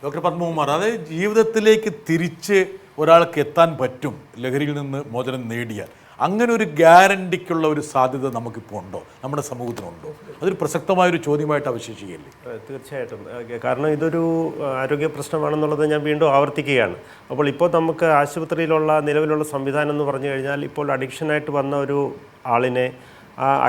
ഡോക്ടർ പത്മകുമാർ അതായത് ജീവിതത്തിലേക്ക് തിരിച്ച് ഒരാൾക്ക് എത്താൻ പറ്റും ലഹരിയിൽ നിന്ന് മോചനം നേടിയാൽ. അങ്ങനെ ഒരു ഗ്യാരണ്ടിക്കുള്ള ഒരു സാധ്യത നമുക്കിപ്പോൾ ഉണ്ടോ? നമ്മുടെ സമൂഹത്തിനുണ്ടോ? അതൊരു പ്രസക്തമായൊരു ചോദ്യമായിട്ട് അവശേഷിക്കുകയല്ലേ? തീർച്ചയായിട്ടും. കാരണം ഇതൊരു ആരോഗ്യ പ്രശ്നമാണെന്നുള്ളത് ഞാൻ വീണ്ടും ആവർത്തിക്കുകയാണ്. അപ്പോൾ ഇപ്പോൾ നമുക്ക് ആശുപത്രിയിലുള്ള നിലവിലുള്ള സംവിധാനം എന്ന് പറഞ്ഞു കഴിഞ്ഞാൽ ഇപ്പോൾ അഡിക്ഷനായിട്ട് വന്ന ഒരു ആളിനെ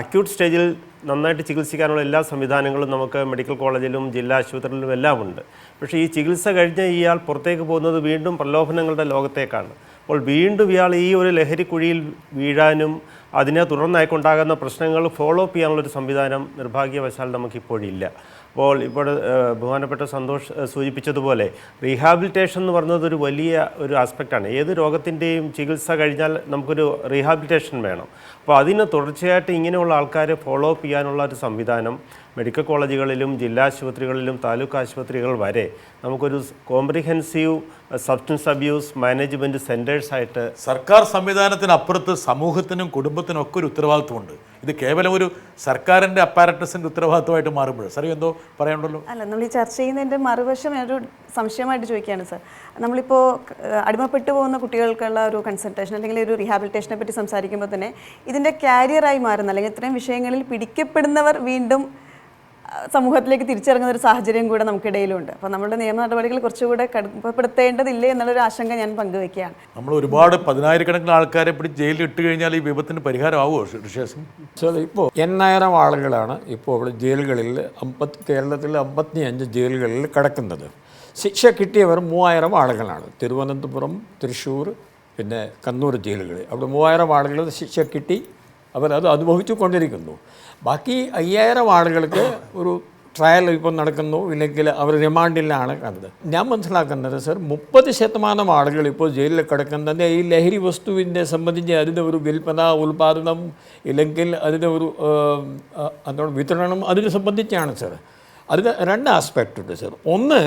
അക്യൂട്ട് സ്റ്റേജിൽ നന്നായിട്ട് ചികിത്സിക്കാനുള്ള എല്ലാ സംവിധാനങ്ങളും നമുക്ക് മെഡിക്കൽ കോളേജിലും ജില്ലാ ആശുപത്രിയിലും എല്ലാം ഉണ്ട് പക്ഷേ ഈ ചികിത്സ കഴിഞ്ഞ് ഇയാൾ പുറത്തേക്ക് പോകുന്നത് വീണ്ടും പ്രലോഭനങ്ങളുടെ ലോകത്തേക്കാണ്. അപ്പോൾ വീണ്ടും ഇയാൾ ഈ ഒരു ലഹരി കുഴിയിൽ വീഴാനും അതിനെ തുടർന്നായിക്കൊണ്ടാകുന്ന പ്രശ്നങ്ങൾ ഫോളോ അപ്പ് ചെയ്യാനുള്ളൊരു സംവിധാനം നിർഭാഗ്യവശാൽ നമുക്കിപ്പോഴില്ല. അപ്പോൾ ഇപ്പോൾ ബഹുമാനപ്പെട്ട സന്തോഷ് സൂചിപ്പിച്ചതുപോലെ റീഹാബിലിറ്റേഷൻ എന്ന് പറയുന്നത് ഒരു വലിയ ഒരു ആസ്പെക്റ്റാണ് ഏത് രോഗത്തിന്റെയും ചികിത്സ കഴിഞ്ഞാൽ നമുക്കൊരു റീഹാബിലിറ്റേഷൻ വേണം. അപ്പോൾ അതിന് തുടർച്ചയായിട്ട് ഇങ്ങനെയുള്ള ആൾക്കാരെ ഫോളോ അപ്പ് ചെയ്യാനുള്ള ഒരു സംവിധാനം മെഡിക്കൽ കോളേജുകളിലും ജില്ലാ ആശുപത്രികളിലും താലൂക്ക് ആശുപത്രികൾ വരെ നമുക്കൊരു കോംപ്രിഹെൻസീവ് സബ്സ്റ്റൻസ് അബ്യൂസ് മാനേജ്മെന്റ് സെന്റേഴ്സായിട്ട് സർക്കാർ സംവിധാനത്തിനപ്പുറത്ത് സമൂഹത്തിനും കുടുംബത്തിനും ഒക്കെ ഒരു ഉത്തരവാദിത്വമുണ്ട്. ഇത് കേവലം ഒരു സർക്കാരിന്റെ അപ്പാരറ്റസിന്റെ ഉത്തരവാദിത്വമായിട്ട് മാറുമ്പോൾ സാർ എന്തോ പറയാനുണ്ടല്ലോ? അല്ല നമ്മൾ ഈ ചർച്ച ചെയ്യുന്നതിന്റെ മറുവശം ഒരു സംശയമായിട്ട് ചോദിക്കുകയാണ് സർ. നമ്മളിപ്പോൾ അടിമപ്പെട്ടു പോകുന്ന കുട്ടികൾക്കുള്ള ഒരു കൺസൾട്ടേഷൻ അല്ലെങ്കിൽ ഒരു റീഹാബിലിറ്റേഷനെ പറ്റി സംസാരിക്കുമ്പോൾ തന്നെ ഇതിന്റെ കാരിയറായി മാറുന്ന അല്ലെങ്കിൽ ഇത്രയും വിഷയങ്ങളിൽ പിടിക്കപ്പെടുന്നവർ വീണ്ടും സമൂഹത്തിലേക്ക് തിരിച്ചിറങ്ങുന്ന ഒരു സാഹചര്യം കൂടെ നമുക്കിടയിലുണ്ട്. അപ്പോൾ നമ്മുടെ നിയമ നടപടികൾ കുറച്ചുകൂടെ കടുപ്പപ്പെടുത്തേണ്ടതില്ലേ എന്നുള്ളൊരു ആശങ്ക ഞാൻ പങ്കുവെക്കുകയാണ്. നമ്മൾ ഒരുപാട് പതിനായിരക്കണക്കിന് ആൾക്കാരെ പിടി ജയിലിൽ ഇട്ട് കഴിഞ്ഞാൽ ഈ വിപത്തിന് പരിഹാരമാവുമോ ഋഷേഷൻ സാർ ഇപ്പോൾ എണ്ണായിരം ആളുകളാണ് ഇപ്പോൾ ഇവിടെ ജയിലുകളിൽ അമ്പത്തി കേരളത്തിൽ അമ്പത്തി അഞ്ച് ജയിലുകളിൽ കിടക്കുന്നത്. ശിക്ഷ കിട്ടിയവർ മൂവായിരം ആളുകളാണ്. തിരുവനന്തപുരം തൃശ്ശൂർ പിന്നെ കണ്ണൂർ ജയിലുകളിൽ. അവിടെ മൂവായിരം ആളുകൾ ശിക്ഷ കിട്ടി. അവരത് അനുഭവിച്ചു കൊണ്ടിരിക്കുന്നു ബാക്കി അയ്യായിരം ആളുകൾക്ക് ഒരു ട്രയൽ ഇപ്പം നടക്കുന്നു ഇല്ലെങ്കിൽ അവർ റിമാൻഡിലാണ് കണ്ടത്. ഞാൻ മനസ്സിലാക്കുന്നത് സർ മുപ്പത് ശതമാനം ആളുകൾ ഇപ്പോൾ ജയിലിൽ കിടക്കുന്നത് ഈ ലഹരി വസ്തുവിന്റെ സംബന്ധിച്ച് അതിന്റെ ഒരു വിൽപ്പന ഉൽപാദനം ഇല്ലെങ്കിൽ അതിന്റെ ഒരു എന്താണ് വിതരണം അതിനെ സംബന്ധിച്ചാണ് സർ. അതിന് രണ്ട് ആസ്പെക്റ്റ് ഉണ്ട് സർ. ഒന്ന്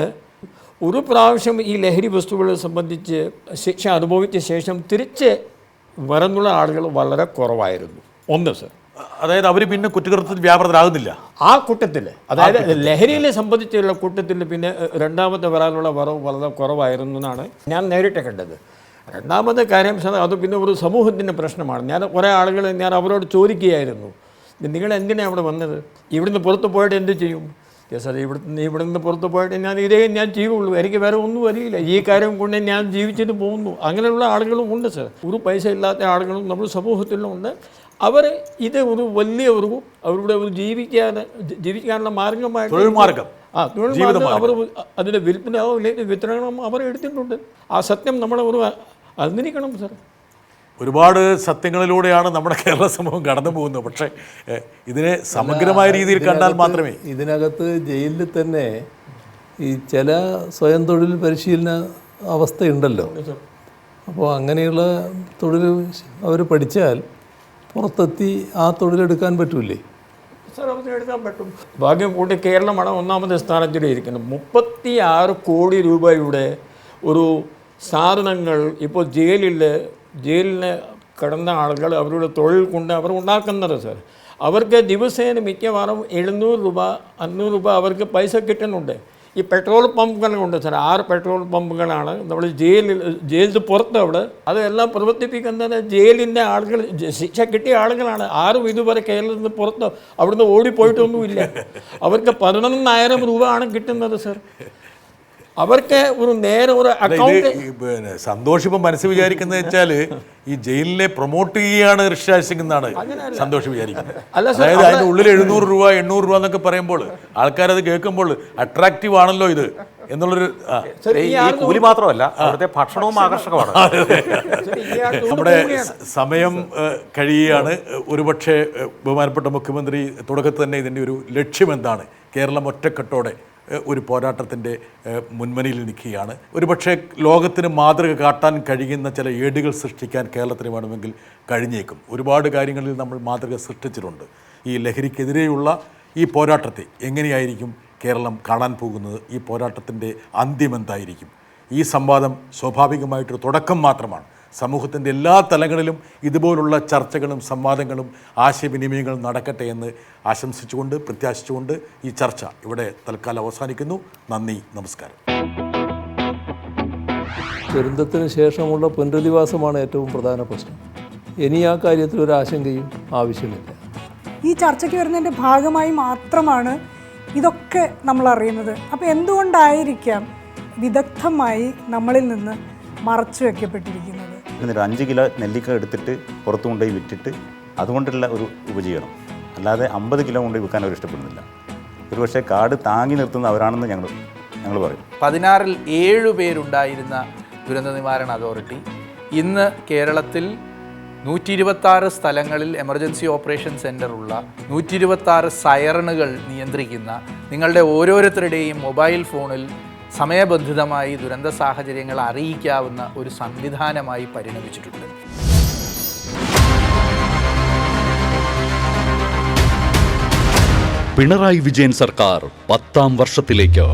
ഒരു പ്രാവശ്യം ഈ ലഹരി വസ്തുക്കളെ സംബന്ധിച്ച് ശിക്ഷ അനുഭവിച്ച ശേഷം തിരിച്ച് വരുന്നുള്ള ആളുകൾ വളരെ കുറവായിരുന്നു. ഒന്ന് സർ. അതായത് അവർ പിന്നെ കുറ്റകൃത്യത്തിൽ വ്യാപൃതരാകുന്നില്ല. ആ കൂട്ടത്തിൽ അതായത് ലഹരിയിലെ സംബന്ധിച്ചുള്ള കൂട്ടത്തിൽ പിന്നെ രണ്ടാമത്തെ വരാനുള്ള വറവ് വളരെ കുറവായിരുന്നു എന്നാണ് ഞാൻ നേരിട്ട് കണ്ടത്. രണ്ടാമത്തെ കാര്യം അത് പിന്നെ ഒരു സമൂഹത്തിന്റെ പ്രശ്നമാണ്. ഞാൻ കുറേ ആളുകൾ ഞാൻ അവരോട് ചോദിക്കുകയായിരുന്നു. നിങ്ങൾ എന്തിനാണ് അവിടെ വന്നത്? ഇവിടുന്ന് പുറത്ത് പോയിട്ട് എന്ത് ചെയ്യും? സാർ ഇവിടുന്ന് ഇവിടുന്ന് പുറത്ത് പോയിട്ട് ഞാൻ ഇതേ ഞാൻ ചെയ്യുള്ളൂ. എനിക്ക് വേറെ ഒന്നും അറിയില്ല. ഈ കാര്യം കൊണ്ട് ഞാൻ ജീവിച്ചിട്ട് പോകുന്നു. അങ്ങനെയുള്ള ആളുകളും ഉണ്ട് സാർ. ഒരു പൈസ ഇല്ലാത്ത ആളുകളും നമ്മുടെ സമൂഹത്തിലുണ്ട് അവർ ഇത് ഒരു വലിയ ഒരു അവരുടെ ഒരു ജീവിക്കാൻ ജീവിക്കാനുള്ള മാർഗമായിട്ട് തൊഴിൽ മാർഗം. ആ തൊഴിൽ മാർഗം അവർ അതിന്റെ വിൽപ്പനയോ അല്ലെങ്കിൽ വിതരണമോ അവർ എടുത്തിട്ടുണ്ട്. ആ സത്യം നമ്മളെ ഒരു അറിഞ്ഞിരിക്കണം സാർ. ഒരുപാട് സത്യങ്ങളിലൂടെയാണ് നമ്മുടെ കേരള സമൂഹം കടന്നു പോകുന്നത്. പക്ഷേ ഇതിനെ സമഗ്രമായ രീതിയിൽ കണ്ടാൽ മാത്രമേ. ഇതിനകത്ത് ജയിലിൽ തന്നെ ഈ ചില സ്വയം തൊഴിൽ പരിശീലന അവസ്ഥയുണ്ടല്ലോ. അപ്പോൾ അങ്ങനെയുള്ള തൊഴിൽ അവർ പഠിച്ചാൽ പുറത്തെത്തി ആ തൊഴിലെടുക്കാൻ പറ്റൂലേ? എടുക്കാൻ പറ്റും. ഭാഗ്യം കൂട്ടി കേരളമാണ് ഒന്നാമത്തെ സ്ഥാനത്തിൽ ഇരിക്കുന്നത് മുപ്പത്തി ആറ് കോടി രൂപയുടെ ഒരു സാധനങ്ങൾ ഇപ്പോൾ ജയിലിൽ ജയിലിന് കിടന്ന ആളുകൾ അവരുടെ തൊഴിൽ കൊണ്ട് അവർ ഉണ്ടാക്കുന്നത് സർ. അവർക്ക് ദിവസേന മിക്കവാറും എഴുന്നൂറ് രൂപ അഞ്ഞൂറ് രൂപ അവർക്ക് പൈസ കിട്ടുന്നുണ്ട്. ഈ പെട്രോൾ പമ്പുകളുണ്ട് സാർ ആറ് പെട്രോൾ പമ്പുകളാണ്. നമ്മൾ ജയിലിൽ ജയിലിൽ പുറത്ത് അവിടെ. അതെല്ലാം പ്രവർത്തിപ്പിക്കുന്നത് ജയിലിന്റെ ആളുകൾ ശിക്ഷ കിട്ടിയ ആളുകളാണ്. ആരും ഇതുവരെ കേരളത്തിൽ നിന്ന് പുറത്ത് അവിടുന്ന് ഓടിപ്പോയിട്ടൊന്നുമില്ല. അവർക്ക് പതിനൊന്നായിരം രൂപ ആണ് കിട്ടുന്നത് സാർ. അവർക്ക് ഒരു നേരെ ഒരു അക്കൗണ്ട് പിന്നെ സന്തോഷ് ഇപ്പം മനസ്സ് വിചാരിക്കുന്നത് വെച്ചാൽ ഈ ജയിലിനെ പ്രൊമോട്ട് ചെയ്യുകയാണ് ഋഷിരാജ് സിംഗ് എന്നാണ് സന്തോഷ് വിചാരിക്കുന്നത്. അല്ല സർ, അതായത് അതിന്റെ ഉള്ളിൽ എഴുന്നൂറ് രൂപ എണ്ണൂറ് രൂപ എന്നൊക്കെ പറയുമ്പോൾ ആൾക്കാർ അത് കേൾക്കുമ്പോൾ അട്രാക്റ്റീവ് ആണല്ലോ ഇത് എന്നുള്ളൊരു കൂലി മാത്രമല്ല അവിടുത്തെ ഭക്ഷണവും ആകർഷകമാണ്. നമ്മുടെ സമയം കഴിയുകയാണ്. ഒരുപക്ഷെ ബഹുമാനപ്പെട്ട മുഖ്യമന്ത്രി തുടക്കത്തിൽ തന്നെ ഇതിന്റെ ഒരു ലക്ഷ്യം എന്താണ് കേരളം ഒറ്റക്കെട്ടോടെ ഒരു പോരാട്ടത്തിന്റെ മുൻമനിയിൽ നിൽക്കുകയാണ്. ഒരുപക്ഷെ ലോകത്തിന് മാതൃക കാട്ടാൻ കഴിയുന്ന ചില ഏടുകൾ സൃഷ്ടിക്കാൻ കേരളത്തിന് വേണമെങ്കിൽ കഴിഞ്ഞേക്കും. ഒരുപാട് കാര്യങ്ങളിൽ നമ്മൾ മാതൃക സൃഷ്ടിച്ചിട്ടുണ്ട്. ഈ ലഹരിക്കെതിരെയുള്ള ഈ പോരാട്ടത്തെ എങ്ങനെയായിരിക്കും കേരളം കാണാൻ പോകുന്നത്? ഈ പോരാട്ടത്തിന്റെ അന്ത്യം എന്തായിരിക്കും? ഈ സംവാദം സ്വാഭാവികമായിട്ടൊരു തുടക്കം മാത്രമാണ്. സമൂഹത്തിന്റെ എല്ലാ തലങ്ങളിലും ഇതുപോലുള്ള ചർച്ചകളും സംവാദങ്ങളും ആശയവിനിമയങ്ങളും നടക്കട്ടെ എന്ന് ആശംസിച്ചുകൊണ്ട് പ്രത്യാശിച്ചുകൊണ്ട് ഈ ചർച്ച ഇവിടെ തൽക്കാലം അവസാനിക്കുന്നു. നന്ദി നമസ്കാരം. ദുരന്തത്തിന് ശേഷമുള്ള പുനരധിവാസമാണ് ഏറ്റവും പ്രധാന പ്രശ്നം. ഇനി ആ കാര്യത്തിൽ ഒരു ആശങ്കയും ആവശ്യമില്ല. ഈ ചർച്ചയ്ക്ക് വരുന്നതിന്റെ ഭാഗമായി മാത്രമാണ് ഇതൊക്കെ നമ്മൾ അറിയുന്നത്. അപ്പോൾ എന്തുകൊണ്ടായിരിക്കാം വിദഗ്ധമായി നമ്മളിൽ നിന്ന് മറച്ചു വയ്ക്കപ്പെട്ടിരിക്കുന്നത് എന്നിട്ട് അഞ്ച് കിലോ നെല്ലിക്ക എടുത്തിട്ട് പുറത്തു കൊണ്ടുപോയി വിറ്റിട്ട് അതുകൊണ്ടുള്ള ഒരു ഉപജീവനം. അല്ലാതെ അമ്പത് കിലോ കൊണ്ട് വിൽക്കാൻ അവർ ഇഷ്ടപ്പെടുന്നില്ല. ഒരുപക്ഷെ കാട് താങ്ങി നിർത്തുന്ന അവരാണെന്ന് ഞങ്ങൾ ഞങ്ങൾ പറയും. പതിനാറിൽ ഏഴു പേരുണ്ടായിരുന്ന ദുരന്ത നിവാരണ അതോറിറ്റി. ഇന്ന് കേരളത്തിൽ നൂറ്റി ഇരുപത്താറ് സ്ഥലങ്ങളിൽ എമർജൻസി ഓപ്പറേഷൻ സെന്റർ ഉള്ള നൂറ്റി ഇരുപത്താറ് സയറണുകൾ നിയന്ത്രിക്കുന്ന നിങ്ങളുടെ ഓരോരുത്തരുടെയും മൊബൈൽ ഫോണിൽ സമയബന്ധിതമായി ദുരന്ത സാഹചര്യങ്ങൾ അറിയിക്കാവുന്ന ഒരു സംവിധാനമായി പരിണമിച്ചിട്ടുണ്ട്. പിണറായി വിജയൻ സർക്കാർ പത്താം വർഷത്തിലേക്ക്.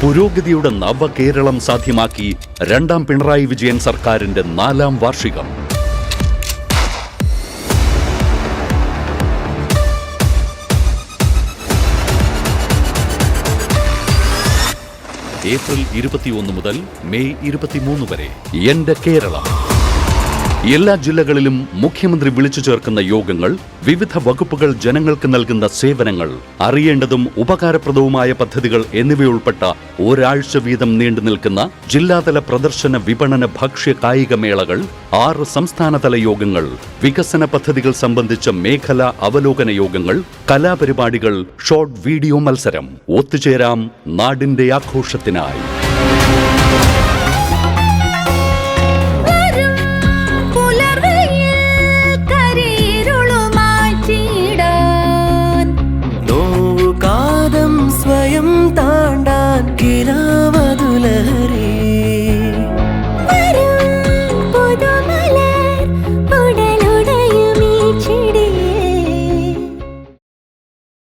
പുരോഗതിയുടെ നവകേരളം സാധ്യമാക്കി രണ്ടാം പിണറായി വിജയൻ സർക്കാരിന്റെ നാലാം വാർഷികം. ഏപ്രിൽ ഇരുപത്തിയൊന്ന് മുതൽ മെയ് ഇരുപത്തിമൂന്ന് വരെ. എന്റെ കേരളം. എല്ലാ ജില്ലകളിലും മുഖ്യമന്ത്രി വിളിച്ചു ചേർക്കുന്ന യോഗങ്ങൾ വിവിധ വകുപ്പുകൾ ജനങ്ങൾക്ക് നൽകുന്ന സേവനങ്ങൾ അറിയേണ്ടതും ഉപകാരപ്രദവുമായ പദ്ധതികൾ എന്നിവയുൾപ്പെട്ട ഒരാഴ്ച വീതം നീണ്ടു നിൽക്കുന്ന ജില്ലാതല പ്രദർശന വിപണന ഭക്ഷ്യ കായിക മേളകൾ ആറ് സംസ്ഥാനതല യോഗങ്ങൾ വികസന പദ്ധതികൾ സംബന്ധിച്ച മേഖലാ അവലോകന യോഗങ്ങൾ കലാപരിപാടികൾ ഷോർട്ട് വീഡിയോ മത്സരം. ഒത്തുചേരാം നാടിന്റെ ആഘോഷത്തിനായി.